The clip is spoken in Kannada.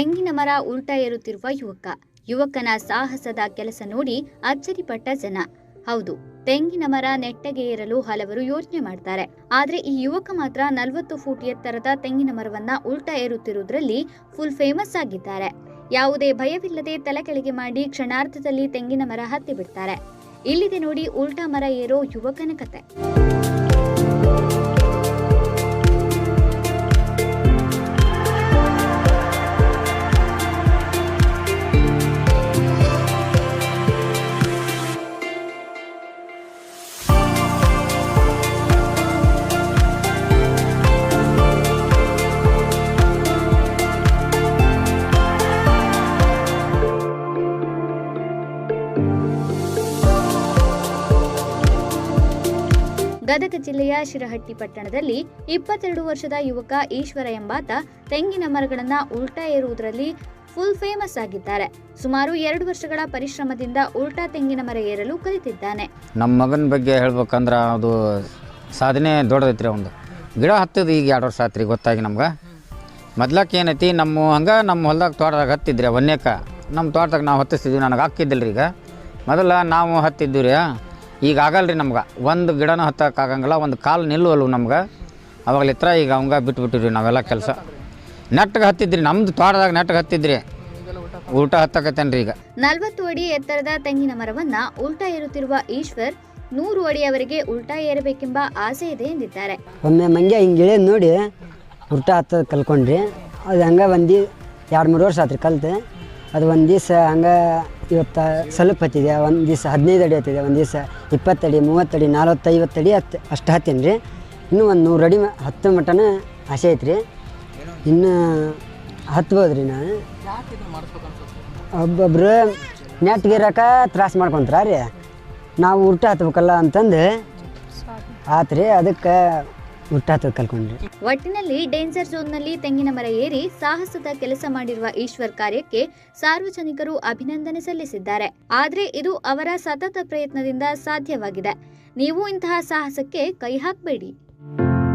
ತೆಂಗಿನ ಮರ ಉಲ್ಟಾ ಏರುತ್ತಿರುವ ಯುವಕ. ಯುವಕನ ಸಾಹಸದ ಕೆಲಸ ನೋಡಿ ಅಚ್ಚರಿಪಟ್ಟ ಜನ. ಹೌದು, ತೆಂಗಿನ ಮರ ನೆಟ್ಟಗೆ ಏರಲು ಹಲವರು ಯೋಚನೆ ಮಾಡ್ತಾರೆ. ಆದ್ರೆ ಈ ಯುವಕ ಮಾತ್ರ ನಲವತ್ತು ಫೂಟ್ ಎತ್ತರದ ತೆಂಗಿನ ಮರವನ್ನ ಉಲ್ಟಾ ಏರುತ್ತಿರುವುದರಲ್ಲಿ ಫುಲ್ ಫೇಮಸ್ ಆಗಿದ್ದಾರೆ. ಯಾವುದೇ ಭಯವಿಲ್ಲದೆ ತಲೆ ಕೆಳಗೆ ಮಾಡಿ ಕ್ಷಣಾರ್ಧದಲ್ಲಿ ತೆಂಗಿನ ಮರ ಹತ್ತಿ ಬಿಡ್ತಾರೆ. ಇಲ್ಲಿದೆ ನೋಡಿ ಉಲ್ಟಾ ಮರ ಏರೋ ಯುವಕನ ಕತೆ. ಗದಗ ಜಿಲ್ಲೆಯ ಶಿರಹಟ್ಟಿ ಪಟ್ಟಣದಲ್ಲಿ ಇಪ್ಪತ್ತೆರಡು ವರ್ಷದ ಯುವಕ ಈಶ್ವರ ಎಂಬಾತ ತೆಂಗಿನ ಮರಗಳನ್ನ ಉಲ್ಟಾ ಏರುವುದರಲ್ಲಿ ಫುಲ್ ಫೇಮಸ್ ಆಗಿದ್ದಾರೆ. ಸುಮಾರು ಎರಡು ವರ್ಷಗಳ ಪರಿಶ್ರಮದಿಂದ ಉಲ್ಟಾ ತೆಂಗಿನ ಮರ ಏರಲು ಕಲಿತಿದ್ದಾನೆ. ನಮ್ಮ ಮಗನ ಬಗ್ಗೆ ಹೇಳ್ಬೇಕಂದ್ರೆ ಅದು ಸಾಧನೆ ದೊಡ್ಡದೈತ್ರಿ ಒಂದು ಗಿಡ ಹತ್ತದ ಈಗ ಎರಡು ವರ್ಷ ಆತ್ರಿ ಗೊತ್ತಾಗಿ ನಮ್ಗೆ. ಮೊದ್ಲಕ್ಕೆ ಏನೈತಿ, ನಮ್ಮ ಹಂಗೆ ನಮ್ಮ ಹೊಲ್ದಾಗ ತೋಟದಾಗ ಹತ್ತಿದ್ರಿ ಒನ್ನೇಕ ನಮ್ಮ ತೋಟದಾಗ ನಾವು ಹತ್ತಿಸ್ತಿದ್ವಿ, ನನಗೆ ಹಾಕಿದ್ದಿಲ್ಲ ರೀ ಈಗ. ಮೊದಲ ನಾವು ಹತ್ತಿದ್ದೀವಿ ರೀ ಈಗ ಆಗಲ್ಲ ರೀ ನಮ್ಗೆ. ಒಂದು ಗಿಡನೂ ಹತ್ತಕ್ಕಾಗಂಗಿಲ್ಲ ಒಂದು ಕಾಲು ನಿಲ್ಲುವಲ್ವು ನಮ್ಗೆ. ಅವಾಗಲಿತ್ರ ಈಗ ಅವಂಗ ಬಿಟ್ಬಿಟ್ಟಿವ್ರಿ ನಾವೆಲ್ಲ ಕೆಲಸ. ನೆಟ್ಟಗೆ ಹತ್ತಿದ್ರಿ ನಮ್ದು ತೋಟದಾಗ ನೆಟ್ಟಗೆ ಹತ್ತಿದ್ರಿ. ಊಟ ಹತ್ತಕತ್ತೇನ್ರಿ ಈಗ. ನಲವತ್ತು ಅಡಿ ಎತ್ತರದ ತೆಂಗಿನ ಮರವನ್ನ ಉಲ್ಟಾ ಏರುತ್ತಿರುವ ಈಶ್ವರ್ ನೂರು ಅಡಿಯವರೆಗೆ ಉಲ್ಟಾ ಏರಬೇಕೆಂಬ ಆಸೆ ಇದೆ ಎಂದಿದ್ದಾರೆ. ಒಮ್ಮೆ ಮಂಗೆ ಹಿಂಗೆ ಇಳಿಯೋದು ನೋಡಿ ಉಲ್ಟಾ ಹತ್ತೋದು ಕಲ್ಕೊಂಡ್ರಿ. ಅದು ಹಂಗೆ ಬಂದು ಎರಡು ಮೂರು ವರ್ಷ ಆತ್ರಿ ಕಲ್ತು. ಅದು ಒಂದು ದಿವಸ ಹಂಗೆ ಇವತ್ತು ಸ್ವಲ್ಪ ಹತ್ತಿದೆ, ಒಂದು ದಿವಸ ಹದಿನೈದು ಅಡಿ ಹತ್ತಿದೆ, ಒಂದು ದಿವಸ ಇಪ್ಪತ್ತಡಿ ಮೂವತ್ತಡಿ ಅಡಿ ಹತ್ತು, ಅಷ್ಟು ಹತ್ತೀನಿ ರೀ. ಇನ್ನೂ ಒಂದು ನೂರು ಅಡಿ ಹತ್ತು ಮಟನ ಆಸೆ ಐತ್ರಿ. ಇನ್ನು ಹತ್ಬೋದು ರೀ ನಾನು. ಒಬ್ಬೊಬ್ರು ನೆಟ್ಗಿರಕ ತ್ರಾಸ ಮಾಡ್ಕೊತಾರ ರೀ. ನಾವು ಊಟ ಹತ್ಬೇಕಲ್ಲ ಅಂತಂದು. ಆತ್ರಿ, ಅದಕ್ಕೆ ಕಲ್ಕೊಂಡ್ರಿ. ಒಟ್ಟಿನಲ್ಲಿ ಡೇಂಜರ್ ಝೋನ್ನಲ್ಲಿ ತೆಂಗಿನ ಮರ ಏರಿ ಸಾಹಸದ ಕೆಲಸ ಮಾಡಿರುವ ಈಶ್ವರ್ ಕಾರ್ಯಕ್ಕೆ ಸಾರ್ವಜನಿಕರು ಅಭಿನಂದನೆ ಸಲ್ಲಿಸಿದ್ದಾರೆ. ಆದ್ರೆ ಇದು ಅವರ ಸತತ ಪ್ರಯತ್ನದಿಂದ ಸಾಧ್ಯವಾಗಿದೆ. ನೀವು ಇಂತಹ ಸಾಹಸಕ್ಕೆ ಕೈ ಹಾಕಬೇಡಿ.